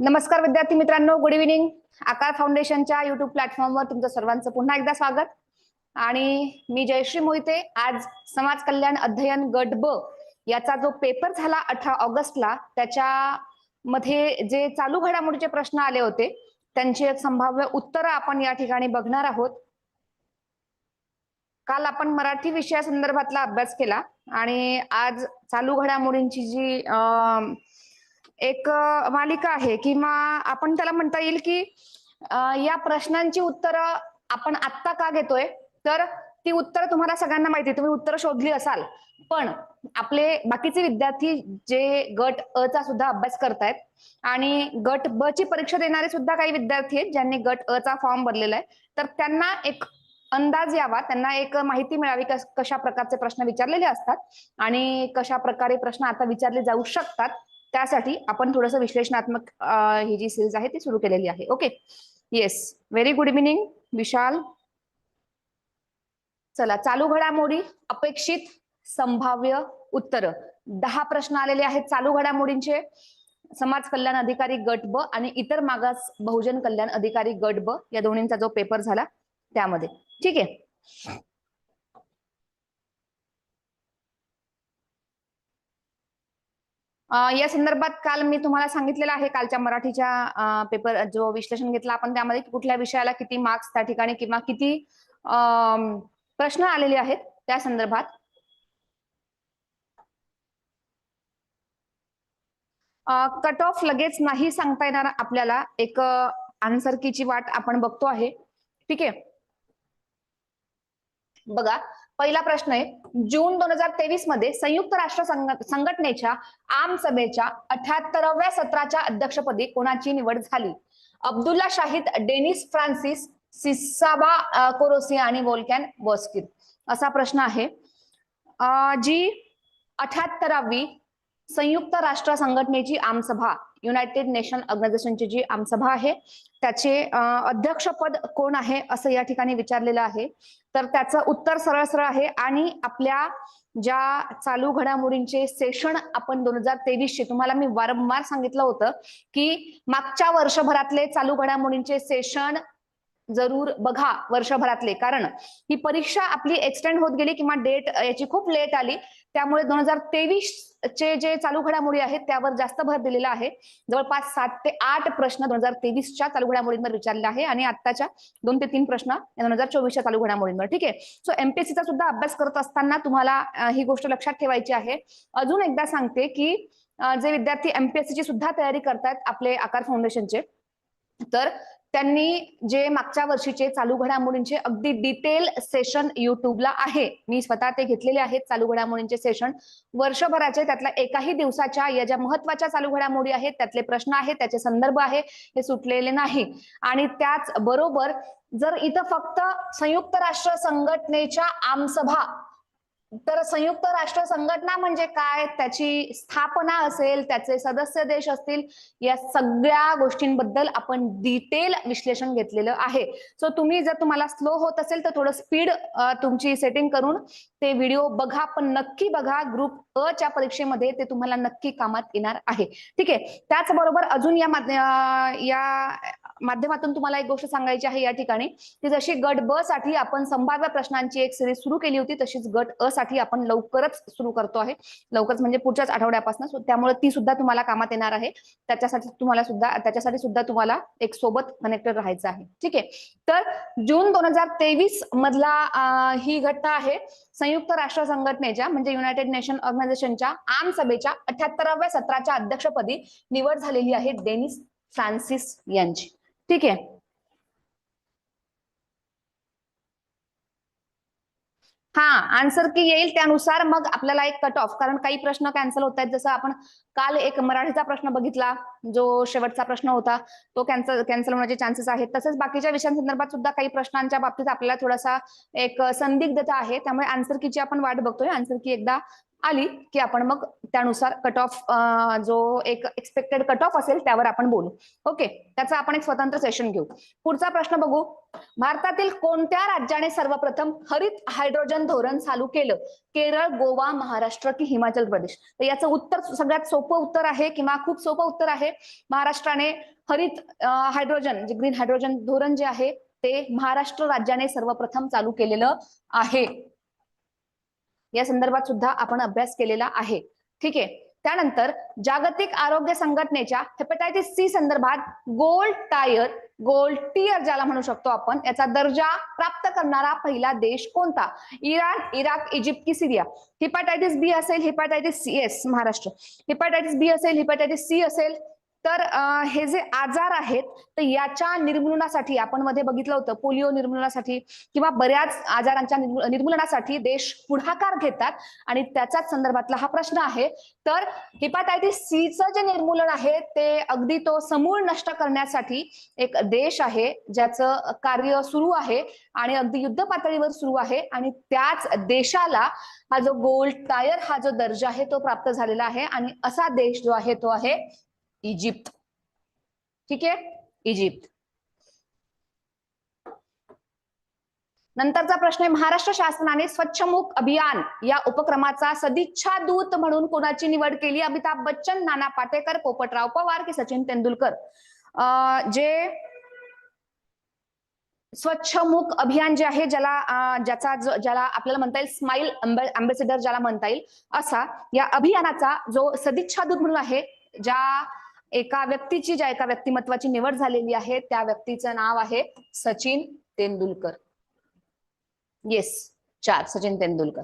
नमस्कार विद्यार्थी मित्रांनो गुड इव्हिनिंग आकार फाउंडेशनच्या युट्यूब प्लॅटफॉर्मवर तुमचं सर्वांचं पुन्हा एकदा स्वागत. आणि मी जयश्री मोहिते आज समाज कल्याण अध्ययन गट ब याचा जो पेपर झाला अठरा ऑगस्टला त्याच्या मध्ये जे चालू घडामोडीचे प्रश्न आले होते त्यांची एक संभाव्य उत्तरं आपण या ठिकाणी बघणार आहोत. काल आपण मराठी विषयासंदर्भातला अभ्यास केला आणि आज चालू घडामोडींची जी अं, एक मालिका आहे किंवा आपण त्याला म्हणता येईल की या प्रश्नांची उत्तरं आपण आत्ता का घेतोय? तर ती उत्तर तुम्हाला सगळ्यांना माहिती तुम्ही उत्तर शोधली असाल. पण आपले बाकीचे विद्यार्थी जे गट अ चा सुद्धा अभ्यास करतायत आणि गट ब ची परीक्षा देणारे सुद्धा काही विद्यार्थी आहेत ज्यांनी गट अ चा फॉर्म भरलेला आहे. तर त्यांना एक अंदाज यावा. त्यांना एक माहिती मिळावी कशा प्रकारचे प्रश्न विचारलेले असतात आणि कशा प्रकारे प्रश्न आता विचारले जाऊ शकतात. त्यासाठी आपण थोडस विश्लेषणात्मक ही जी सिरीज आहे ती सुरू केलेली आहे. Okay yes very good evening Vishal. चला चालू घडामोडी अपेक्षित संभाव्य उत्तर. दहा प्रश्न आलेले आहेत चालू घडामोडींचे. समाज कल्याण अधिकारी गट ब आणि इतर मागास बहुजन कल्याण अधिकारी गट ब या दोन्हींचा जो पेपर झाला त्यामध्ये. ठीक आहे? या संदर्भात काल मी तुम्हाला सांगितलेलं आहे कालच्या मराठीच्या पेपर जो विश्लेषण घेतला आपण त्यामध्ये कुठल्या विषयाला किती मार्क्स त्या ठिकाणी किंवा किती प्रश्न आलेले आहेत त्या संदर्भात. कट ऑफ लगेच नाही सांगता येणार आपल्याला एक आन्सर कीची वाट आपण बघतो आहे. ठीक आहे? बघा पहिला प्रश्न आहे जून दोन हजार तेवीसमध्ये संयुक्त राष्ट्र संघ- संघटनेच्या आम सभेच्या अठ्याहत्तराव्या सत्राच्या अध्यक्षपदी कोणाची निवड झाली? Abdulla Shahid Dennis Francis Csaba Korosi कोरोसिया आणि वोल्कॅन बॉस्किर असा प्रश्न आहे. जी अठ्याहत्तरावी संयुक्त राष्ट्र संघटनेची आमसभा युनायटेड नेशन ऑर्गनायझेशनची जी आमसभा आहे त्याचे अध्यक्षपद कोण आहे असं या ठिकाणी विचारलेलं आहे. तर त्याचं उत्तर सरळ सरळ आहे आणि आपल्या ज्या चालू घडामोडींचे सेशन आपण दोन हजार तेवीसचे तुम्हाला मी वारंवार सांगितलं होतं की मागच्या वर्षभरातले चालू घडामोडींचे सेशन जरूर बघा वर्षभरातले. कारण ही परीक्षा आपली एक्सटेंड होत गेली किंवा डेट याची खूप लेट आली. त्यामुळे दोन हजार तेवीस चे जे चालू घडामोडी आहेत त्यावर जास्त भर दिलेला आहे. जवळपास सात ते आठ प्रश्न दोन हजार तेवीसच्या चालू घडामोडींवर विचारले आहे आणि आत्ताच्या दोन ते तीन प्रश्न दोन हजार चोवीसच्या चालू घडामोडींवर. ठीक आहे? सो एमपीएससीचा सुद्धा अभ्यास करत असताना तुम्हाला ही गोष्ट लक्षात ठेवायची आहे. अजून एकदा सांगते की जे विद्यार्थी एमपीएससीची सुद्धा तयारी करतायत आपले आकार फाउंडेशनचे तर त्यांनी जे मागच्या वर्षीचे चालू घडामोडींचे अगदी डिटेल सेशन युट्यूबला आहे. मी स्वतः ते घेतलेले आहेत चालू घडामोडींचे सेशन वर्षभराचे त्यातल्या एकाही दिवसाच्या या ज्या महत्त्वाच्या चालू घडामोडी आहेत त्यातले प्रश्न आहेत त्याचे संदर्भ आहे हे सुटलेले नाही. आणि त्याच बरोबर जर इथं फक्त संयुक्त राष्ट्र संघटनेच्या आमसभा तर संयुक्त राष्ट्र संघटना म्हणजे काय? त्याची स्थापना असेल त्याचे सदस्य देश असतील या सगळ्या गोष्टींबद्दल आपण डिटेल विश्लेषण घेतलेलं आहे. सो तुम्ही जर तुम्हाला स्लो होत असेल तर थोडं स्पीड तुमची सेटिंग करून ते व्हिडिओ बघा. पण नक्की बघा ग्रुप अ च्या परीक्षेमध्ये ते तुम्हाला नक्की कामात येणार आहे. ठीक आहे? त्याचबरोबर अजून या या माध्यमातून तुम्हाला एक गोष्ट सांगायची आहे या ठिकाणी की जशी गट ब साठी आपण संभाव्य प्रश्नांची एक सिरीज सुरू केली होती तशीच गट अ साठी आपण लवकरच सुरू करतो आहे. लवकरच म्हणजे पुढच्याच आठवड्यापासून सो त्यामुळे ती सुद्धा तुम्हाला कामात येणार आहे. त्याच्यासाठी तुम्हाला सुद्धा त्याच्यासाठी सुद्धा तुम्हाला एक सोबत कनेक्टेड राहायचं आहे. ठीक आहे? तर जून दोन हजार तेवीस मधला ही घटना आहे. संयुक्त राष्ट्र संघटनेच्या म्हणजे युनायटेड नेशन ऑर्गनायझेशनच्या आम सभेच्या अठ्याहत्तराव्या सत्राच्या अध्यक्षपदी निवड झालेली आहे डेनिस फ्रान्सिस यांची. ठीक आहे. हा आन्सर की येईल त्यानुसार मग आपल्याला एक कट ऑफ कारण काही प्रश्न कॅन्सल होत आहेत. जसं आपण काल एक मराठीचा प्रश्न बघितला जो शेवटचा प्रश्न होता तो कॅन्सल कॅन्सल होण्याचे चान्सेस आहेत. तसेच बाकीच्या विषयांसंदर्भात सुद्धा काही प्रश्नांच्या बाबतीत आपल्याला थोडासा एक संदिग्धता आहे. त्यामुळे आन्सर कीची आपण वाट बघतोय. आन्सर की एकदा आली की आपण मग त्यानुसार कट ऑफ जो एक एक्सपेक्टेड कट ऑफ असेल त्यावर आपण बोलू. ओके त्याचा आपण एक स्वतंत्र सेशन घेऊ. पुढचा प्रश्न बघू. भारतातील कोणत्या राज्याने सर्वप्रथम हरित हायड्रोजन धोरण चालू केलं? केरळ गोवा महाराष्ट्र की हिमाचल प्रदेश? तर याचं उत्तर सगळ्यात सोपं उत्तर आहे किंवा खूप सोपं उत्तर आहे. महाराष्ट्राने हरित हायड्रोजन जे ग्रीन हायड्रोजन धोरण जे आहे ते महाराष्ट्र राज्याने सर्वप्रथम चालू केलेलं आहे. या संदर्भात सुद्धा आपण अभ्यास केलेला आहे. ठीक आहे? त्यानंतर जागतिक आरोग्य संघटनेच्या हेपेटायटिस सी संदर्भात गोल्ड टायर गोल्ड टियर ज्याला म्हणू शकतो आपण याचा दर्जा प्राप्त करणारा पहिला देश कोणता? इराण इराक इजिप्त की सिरिया? हिपॅटायटिस बी असेल hepatitis C yes Maharashtra. Hepatitis B असेल हिपॅटायटिस सी असेल तर हे जे आजार आहेत तर याच्या निर्मूलनासाठी आपण मध्ये बघितलं होतं पोलिओ निर्मूलनासाठी किंवा बऱ्याच आजारांच्या निर्मूलनासाठी देश पुढाकार घेतात आणि त्याच्याच संदर्भातला हा प्रश्न आहे. तर हिपाटायटिस सीचं जे निर्मूलन आहे ते अगदी तो समूळ नष्ट करण्यासाठी एक देश आहे ज्याचं कार्य सुरू आहे आणि अगदी युद्ध पातळीवर सुरू आहे आणि त्याच देशाला हा जो गोल्ड टायर हा जो दर्जा आहे तो प्राप्त झालेला आहे आणि असा देश जो आहे तो आहे इजिप्त. ठीक आहे? इजिप्त. नंतरचा प्रश्न आहे महाराष्ट्र शासनाने स्वच्छमुख अभियान या उपक्रमाचा सदिच्छा दूत म्हणून कोणाची निवड केली? अमिताभ बच्चन नाना पाटेकर पोपटराव पवार की सचिन तेंडुलकर? अं, जे स्वच्छमुख अभियान जे आहे ज्याला ज्याचा ज्याला आपल्याला म्हणता येईल स्माईल अँबेसिडर ज्याला म्हणता येईल असा या अभियानाचा जो सदिच्छा दूत म्हणून आहे ज्या एका व्यक्तीची ज्या एका व्यक्तिमत्वाची निवड झालेली आहे त्या व्यक्तीचं नाव आहे सचिन तेंडुलकर. येस चार सचिन तेंडुलकर.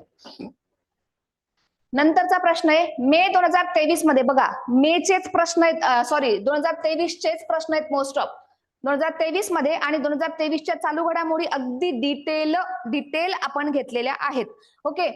नंतरचा प्रश्न आहे मे दोन हजार तेवीसमध्ये बघा मेचेच प्रश्न आहेत सॉरी दोन हजार तेवीसचेच प्रश्न आहेत मोस्ट ऑफ दोन हजार तेवीसमध्ये आणि दोन हजार तेवीसच्या चालू घडामोडी अगदी डिटेल डिटेल आपण घेतलेल्या आहेत. ओके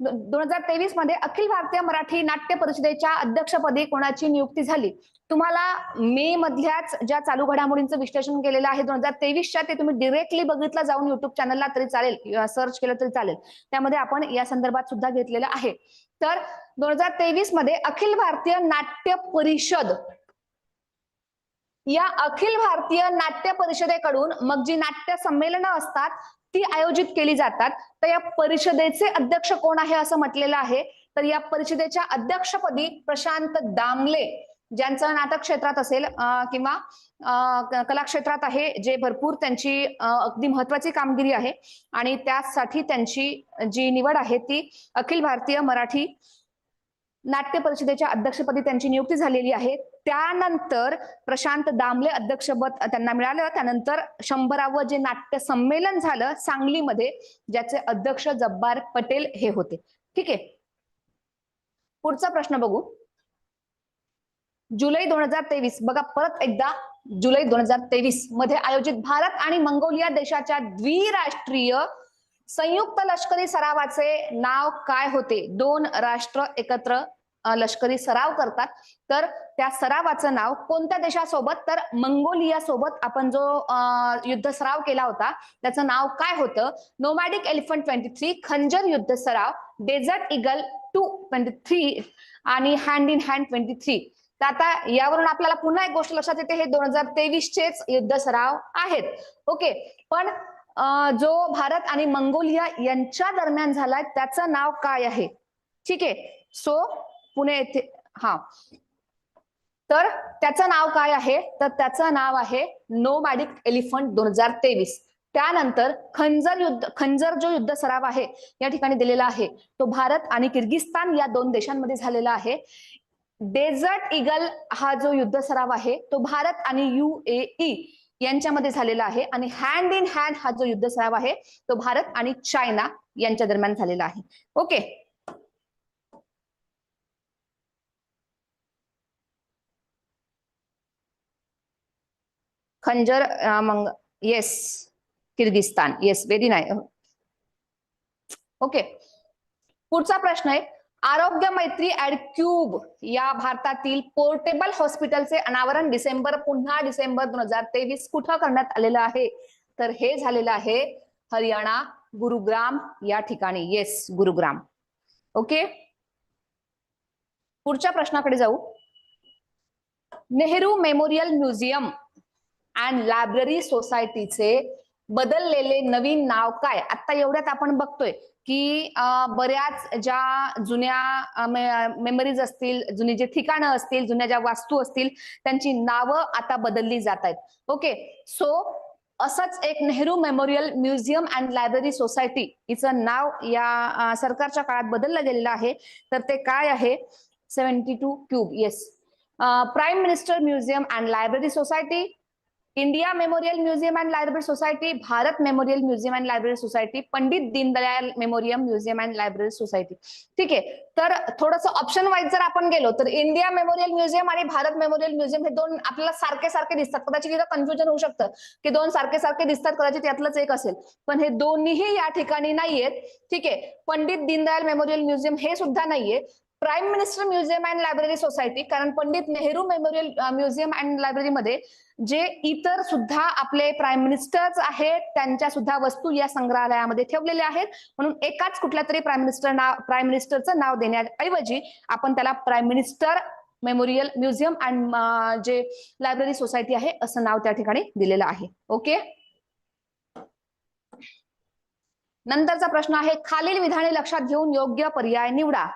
दोन हजार तेवीसमध्ये अखिल भारतीय मराठी नाट्य परिषदेच्या अध्यक्षपदी कोणाची नियुक्ती झाली? तुम्हाला मे मधल्याच ज्या चालू घडामोडींचं विश्लेषण केलेलं आहे दोन हजार तेवीसच्या ते तुम्ही डिरेक्टली बघितलं जाऊन युट्यूब चॅनलला तरी चालेल सर्च केलं तरी चालेल. त्यामध्ये आपण या संदर्भात सुद्धा घेतलेलं आहे. तर दोन हजार तेवीसमध्ये अखिल भारतीय नाट्य परिषद या अखिल भारतीय नाट्य परिषदेकडून मग जी नाट्य संमेलनं असतात ती आयोजित केली जातात. तर या परिषदेचे अध्यक्ष कोण आहे असं म्हटलेलं आहे? तर या परिषदेच्या अध्यक्षपदी प्रशांत दामले ज्यांचं नाटक क्षेत्रात असेल किंवा कला क्षेत्रात आहे जे भरपूर त्यांची अगदी महत्वाची कामगिरी आहे. आणि त्यासाठी त्यांची जी निवड आहे ती अखिल भारतीय मराठी नाट्य परिषदेच्या अध्यक्षपदी त्यांची नियुक्ती झालेली आहे. त्यानंतर प्रशांत दामले अध्यक्षपद त्यांना मिळालं. त्यानंतर शंभरावं जे नाट्य संमेलन झालं सांगलीमध्ये ज्याचे अध्यक्ष जब्बार पटेल हे होते. ठीक आहे? पुढचा प्रश्न बघू. जुलै दोन हजार तेवीस. बघा परत एकदा जुलै दोन हजार तेवीसमध्ये आयोजित भारत आणि मंगोलिया देशाच्या द्विराष्ट्रीय संयुक्त लष्करी सरावाचे नाव काय होते? दोन राष्ट्र एकत्र लष्करी सराव करतात. तर त्या सरावाचं नाव कोणत्या देशासोबत? तर मंगोलिया सोबत आपण जो युद्ध सराव केला होता त्याचं नाव काय होतं? Nomadic elephant twenty three Khanjar युद्ध सराव desert eagle two twenty three आणि hand in hand twenty three तर आता यावरून आपल्याला पुन्हा एक गोष्ट लक्षात येते हे दोन हजार तेवीसचेच युद्ध सराव आहेत. ओके. पण जो भारत आणि मंगोलिया यांच्या दरम्यान झालाय त्याचं नाव काय आहे? ठीक आहे. सो पुणे येथे हा. तर त्याचं नाव काय आहे? तर त्याचं नाव आहे नो मॅडिक एलिफंट दोन हजार तेवीस. त्यानंतर खंजर युद्ध खंजर जो युद्ध सराव आहे या ठिकाणी दिलेला आहे. तो भारत आणि किर्गिस्तान या दोन देशांमध्ये झालेला आहे. डेझर्ट इगल हा जो युद्ध सराव आहे तो भारत आणि युएई यांच्यामध्ये झालेला आहे आणि हँड इन हँड हा जो युद्ध सराव आहे तो भारत आणि चायना यांच्या दरम्यान झालेला आहे. ओके. खंजर मंग येस किर्गिस्तान येस व्हेरी नाय ओके पुढचा प्रश्न आहे आरोग्य मैत्री ऍडक्यूब या भारतातील पोर्टेबल हॉस्पिटलचे अनावरण डिसेंबर पुन्हा डिसेंबर दोन हजार तेवीस कुठं करण्यात आलेलं आहे? तर हे झालेलं आहे हरियाणा गुरुग्राम या ठिकाणी. येस गुरुग्राम. ओके पुढच्या प्रश्नाकडे जाऊ. Nehru memorial museum and library सोसायटीचे बदललेले नवीन नाव काय? आता एवढ्यात आपण बघतोय की बऱ्याच ज्या जुन्या मेमरीज असतील जुनी जे ठिकाणं असतील जुन्या ज्या वास्तू असतील त्यांची नावं आता बदलली जात आहेत. ओके सो असंच एक Nehru memorial museum and library society हिचं नाव या सरकारच्या काळात बदललं गेलेलं आहे. तर ते काय आहे? Seventy two cube yes. Prime minister museum and library society India memorial museum and library society Bharat memorial museum and library society Pandit Deendayal memoriam museum and library society. ठीक आहे. तर थोडंसं ऑप्शन वाईज जर आपण गेलो तर India memorial museum आणि Bharat memorial museum हे दोन आपल्याला सारखे सारखे दिसतात. कदाचित इथं कन्फ्युजन होऊ शकतं की दोन सारखे सारखे दिसतात कदाचित यातलंच एक असेल. पण हे दोन्हीही या ठिकाणी नाहीयेत. ठीक आहे. पंडित दीनदयाल मेमोरियल म्युझियम हे सुद्धा नाहीये. Prime minister museum and library society कारण Pandit Nehru memorial museum and लायब्ररीमध्ये जे इतर सुद्धा आपले प्राईम मिनिस्टर्स आहेत त्यांच्या सुद्धा वस्तू या संग्रहालयामध्ये ठेवलेल्या आहेत. म्हणून एकाच कुठल्या तरी प्राईम मिनिस्टर नाव प्राईम मिनिस्टरचं नाव देण्याऐवजी आपण त्याला prime minister memorial museum and जे लायब्ररी सोसायटी आहे असं नाव त्या ठिकाणी दिलेलं आहे. ओके नंतरचा प्रश्न आहे खालील विधाने लक्षात घेऊन योग्य पर्याय निवडा.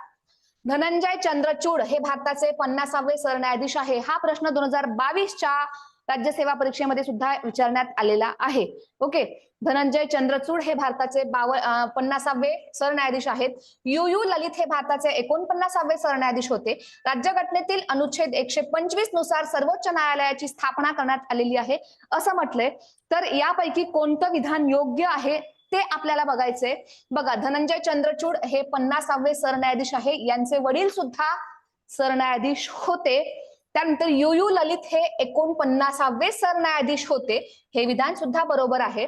धनंजय चंद्रचूड हे भारताचे पन्नासावे सरन्यायाधीश आहे. हा प्रश्न दोन हजार बावीसच्या राज्यसेवा परीक्षेमध्ये सुद्धा विचारण्यात आलेला आहे. ओके. धनंजय चंद्रचूड हे भारताचे बाव पन्नासावे सरन्यायाधीश आहेत. यू यू ललित हे भारताचे एकोणपन्नासावे सरन्यायाधीश होते. राज्यघटनेतील अनुच्छेद एकशे पंचवीसनुसार सर्वोच्च न्यायालयाची स्थापना करण्यात आलेली आहे. असं म्हटलंय. तर यापैकी कोणतं विधान योग्य आहे? ते आपल्याला बघायचंय. बघा धनंजय चंद्रचूड हे पन्नासावे सरन्यायाधीश आहे. यांचे वडील सुद्धा सरन्यायाधीश होते. त्यानंतर यू यू ललित हे एकोणपन्नासावे सरन्यायाधीश होते. हे विधान सुद्धा बरोबर आहे.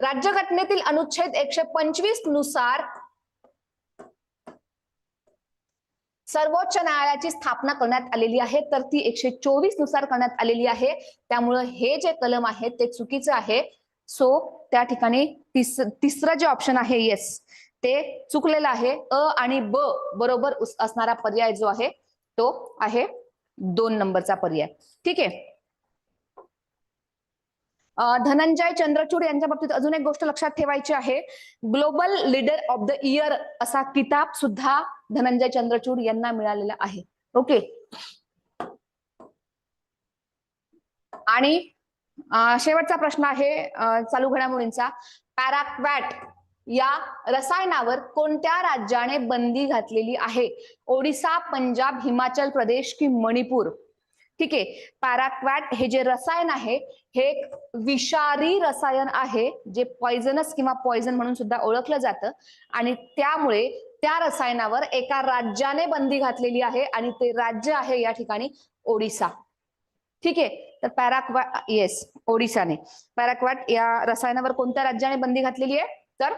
राज्यघटनेतील अनुच्छेद एकशे पंचवीसनुसार सर्वोच्च न्यायालयाची स्थापना करण्यात आलेली आहे. तर ती एकशे चोवीसनुसार करण्यात आलेली आहे. त्यामुळं हे जे कलम आहे ते चुकीचं आहे. सो त्या ठिकाणी तिस तिसरं जे ऑप्शन आहे येस ते चुकलेलं आहे. अ आणि ब बरोबर असणारा पर्याय जो आहे तो आहे दोन नंबरचा पर्याय. ठीक आहे? धनंजय चंद्रचूड यांच्या बाबतीत अजून एक गोष्ट लक्षात ठेवायची आहे. Global leader of the year असा किताब सुद्धा धनंजय चंद्रचूड यांना मिळालेला आहे. ओके आणि शेवटचा प्रश्न आहे चालू घडामोडींचा. पॅराक्वॅट या रसायनावर कोणत्या राज्याने बंदी घातलेली आहे? ओडिसा पंजाब हिमाचल प्रदेश की मणिपूर? ठीक आहे. पॅराक्वॅट हे जे रसायन आहे हे एक विषारी रसायन आहे जे पॉइझनस किंवा पॉइझन म्हणून सुद्धा ओळखलं जातं. आणि त्यामुळे त्या रसायनावर एका राज्याने बंदी घातलेली आहे आणि ते राज्य आहे या ठिकाणी ओडिसा. ठीक आहे? तर पॅराक्वा येस ओडिसाने. पॅराक्वाट या रसायनावर कोणत्या राज्याने बंदी घातलेली आहे? तर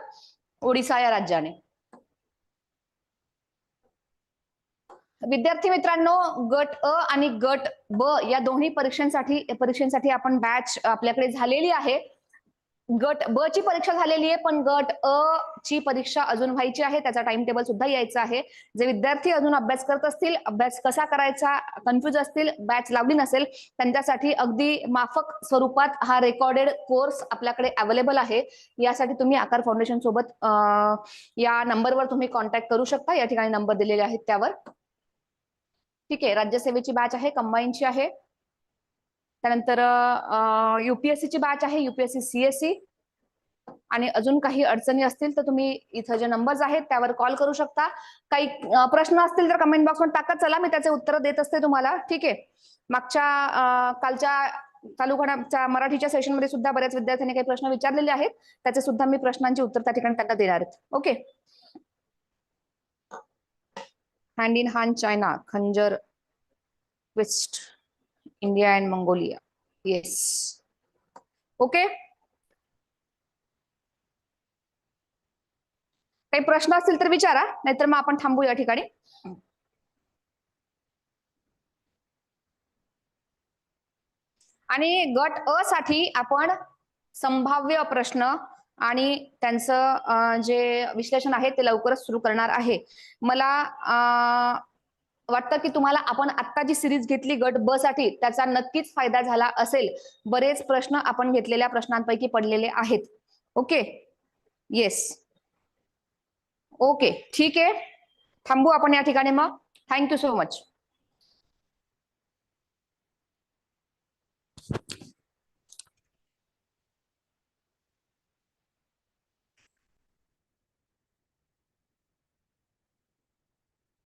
ओडिसा या राज्याने. विद्यार्थी मित्रांनो गट अ आणि गट ब या दोन्ही परीक्षांसाठी परीक्षांसाठी आपण बॅच आपल्याकडे झालेली आहे. गट ब ची परीक्षा झालेली आहे पण गट अ ची परीक्षा अजून व्हायची आहे त्याचा टाइम टेबल सुद्धा यायचा आहे. जे विद्यार्थी अजून अभ्यास करत असतील अभ्यास कसा करायचा कन्फ्युज असतील बॅच लावली नसेल त्यांच्यासाठी अगदी माफक स्वरूपात हा रेकॉर्डेड कोर्स आपल्याकडे अवेलेबल आहे. यासाठी तुम्ही आकार फाउंडेशन सोबत या नंबरवर तुम्ही कॉन्टॅक्ट करू शकता. या ठिकाणी नंबर दिलेले आहेत त्यावर. ठीक आहे राज्यसेवेची बॅच आहे कंबाईनची आहे. त्यानंतर युपीएससीची बॅच आहे युपीएससी सीएससी आणि अजून काही अडचणी असतील तर तुम्ही इथं जे नंबर्स आहेत त्यावर कॉल करू शकता. काही प्रश्न असतील तर कमेंट बॉक्समध्ये टाका. चला मी त्याचे उत्तर देत असते तुम्हाला. ठीक आहे? मागच्या कालच्या चालू घडाच्या मराठीच्या सेशनमध्ये सुद्धा बऱ्याच विद्यार्थ्यांनी काही प्रश्न विचारलेले आहेत. त्याचे सुद्धा मी प्रश्नांची उत्तर त्या ठिकाणी त्यांना देणार आहेत. Okay hand in hand China Khanjar west India and Mongolia yes okay काही प्रश्न असतील तर विचारा नाहीतर मग आपण थांबू या ठिकाणी. आणि गट अ साठी आपण संभाव्य प्रश्न आणि त्यांचं जे विश्लेषण आहे ते लवकरच सुरू करणार आहे. मला अं, वाटतं की तुम्हाला आपण आत्ता जी सिरीज घेतली गट ब साठी त्याचा नक्कीच फायदा झाला असेल. बरेच प्रश्न आपण घेतलेल्या प्रश्नांपैकी पडलेले आहेत. ओके? Yes okay. ठीक आहे. थांबू आपण या ठिकाणी मग. Thank you so much